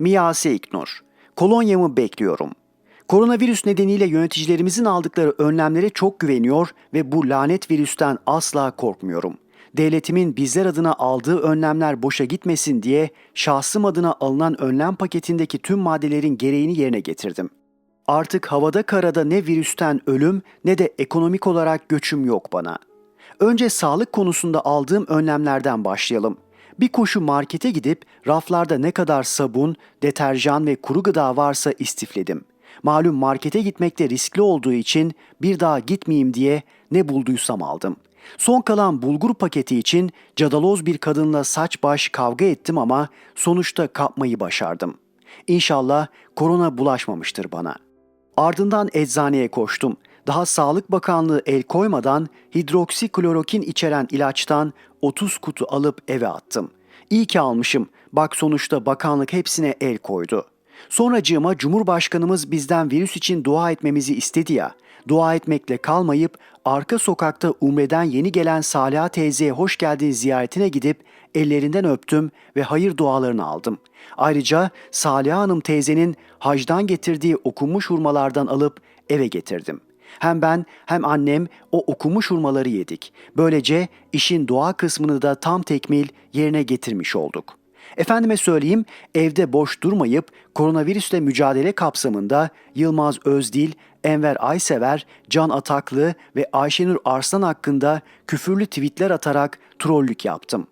Miyase İknur. Kolonyamı bekliyorum. Koronavirüs nedeniyle yöneticilerimizin aldıkları önlemlere çok güveniyor ve bu lanet virüsten asla korkmuyorum. Devletimin bizler adına aldığı önlemler boşa gitmesin diye şahsım adına alınan önlem paketindeki tüm maddelerin gereğini yerine getirdim. Artık havada karada ne virüsten ölüm ne de ekonomik olarak göçüm yok bana. Önce sağlık konusunda aldığım önlemlerden başlayalım. Bir koşu markete gidip raflarda ne kadar sabun, deterjan ve kuru gıda varsa istifledim. Malum markete gitmekte riskli olduğu için bir daha gitmeyeyim diye ne bulduysam aldım. Son kalan bulgur paketi için cadaloz bir kadınla saç baş kavga ettim ama sonuçta kapmayı başardım. İnşallah korona bulaşmamıştır bana.'' Ardından eczaneye koştum. Daha Sağlık Bakanlığı el koymadan hidroksiklorokin içeren ilaçtan 30 kutu alıp eve attım. İyi ki almışım. Bak sonuçta bakanlık hepsine el koydu. Sonracığıma Cumhurbaşkanımız bizden virüs için dua etmemizi istedi ya. Dua etmekle kalmayıp arka sokakta Umre'den yeni gelen Saliha teyzeye hoş geldin ziyaretine gidip ellerinden öptüm ve hayır dualarını aldım. Ayrıca Saliha Hanım teyzenin hacdan getirdiği okunmuş hurmalardan alıp eve getirdim. Hem ben hem annem o okumuş hurmaları yedik. Böylece işin dua kısmını da tam tekmil yerine getirmiş olduk. Efendime söyleyeyim evde boş durmayıp koronavirüsle mücadele kapsamında Yılmaz Özdil, Enver Aysever, Can Ataklı ve Ayşenur Arslan hakkında küfürlü tweetler atarak trollük yaptım.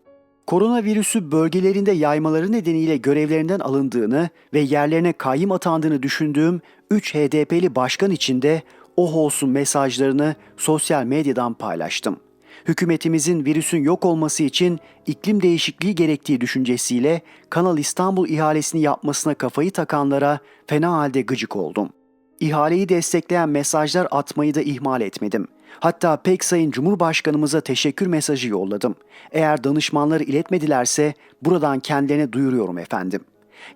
Koronavirüsü bölgelerinde yaymaları nedeniyle görevlerinden alındığını ve yerlerine kayyım atandığını düşündüğüm 3 HDP'li başkan içinde oh olsun mesajlarını sosyal medyadan paylaştım. Hükümetimizin virüsün yok olması için iklim değişikliği gerektiği düşüncesiyle Kanal İstanbul ihalesini yapmasına kafayı takanlara fena halde gıcık oldum. İhaleyi destekleyen mesajlar atmayı da ihmal etmedim. Hatta pek sayın Cumhurbaşkanımıza teşekkür mesajı yolladım. Eğer danışmanları iletmedilerse buradan kendilerine duyuruyorum efendim.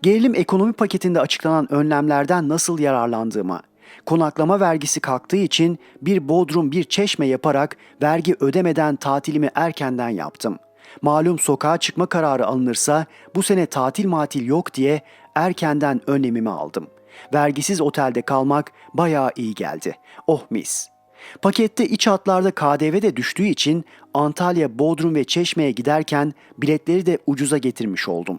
Gerilim ekonomi paketinde açıklanan önlemlerden nasıl yararlandığıma, konaklama vergisi kalktığı için bir bodrum bir çeşme yaparak vergi ödemeden tatilimi erkenden yaptım. Malum sokağa çıkma kararı alınırsa bu sene tatil matil yok diye erkenden önlemimi aldım. Vergisiz otelde kalmak bayağı iyi geldi. Oh mis. Pakette iç hatlarda KDV de düştüğü için Antalya, Bodrum ve Çeşme'ye giderken biletleri de ucuza getirmiş oldum.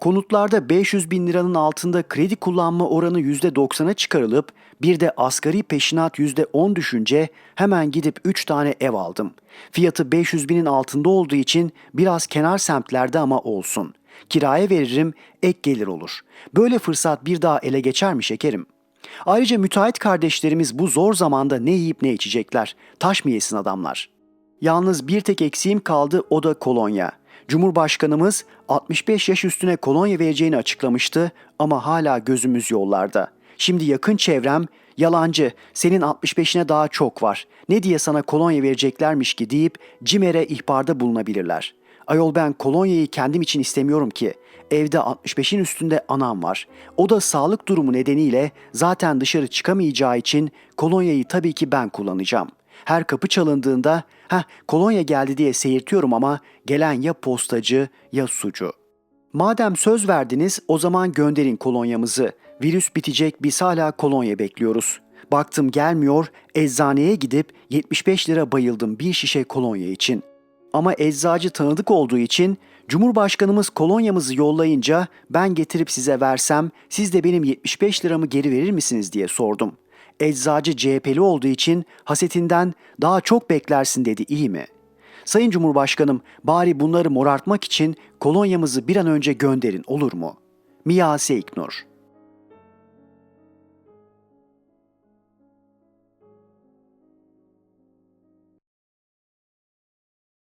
Konutlarda 500 bin liranın altında kredi kullanma oranı %90'a çıkarılıp bir de asgari peşinat %10 düşünce hemen gidip 3 tane ev aldım. Fiyatı 500 binin altında olduğu için biraz kenar semtlerde ama olsun. Kiraya veririm, ek gelir olur. Böyle fırsat bir daha ele geçer mi şekerim? Ayrıca müteahhit kardeşlerimiz bu zor zamanda ne yiyip ne içecekler? Taş mı yesin adamlar? Yalnız bir tek eksiğim kaldı o da kolonya. Cumhurbaşkanımız 65 yaş üstüne kolonya vereceğini açıklamıştı ama hala gözümüz yollarda. Şimdi yakın çevrem yalancı senin 65'ine daha çok var. Ne diye sana kolonya vereceklermiş ki deyip CİMER'e ihbarda bulunabilirler. Ayol ben kolonyayı kendim için istemiyorum ki. Evde 65'in üstünde anam var. O da sağlık durumu nedeniyle zaten dışarı çıkamayacağı için kolonyayı tabii ki ben kullanacağım. Her kapı çalındığında ha kolonya geldi diye seyirtiyorum ama gelen ya postacı ya sucu. Madem söz verdiniz o zaman gönderin kolonyamızı. Virüs bitecek biz hala kolonya bekliyoruz. Baktım gelmiyor eczaneye gidip 75 lira bayıldım bir şişe kolonya için. Ama eczacı tanıdık olduğu için Cumhurbaşkanımız kolonyamızı yollayınca ben getirip size versem siz de benim 75 liramı geri verir misiniz diye sordum. Eczacı CHP'li olduğu için hasetinden daha çok beklersin dedi iyi mi? Sayın Cumhurbaşkanım bari bunları morartmak için kolonyamızı bir an önce gönderin olur mu? Miyase İknur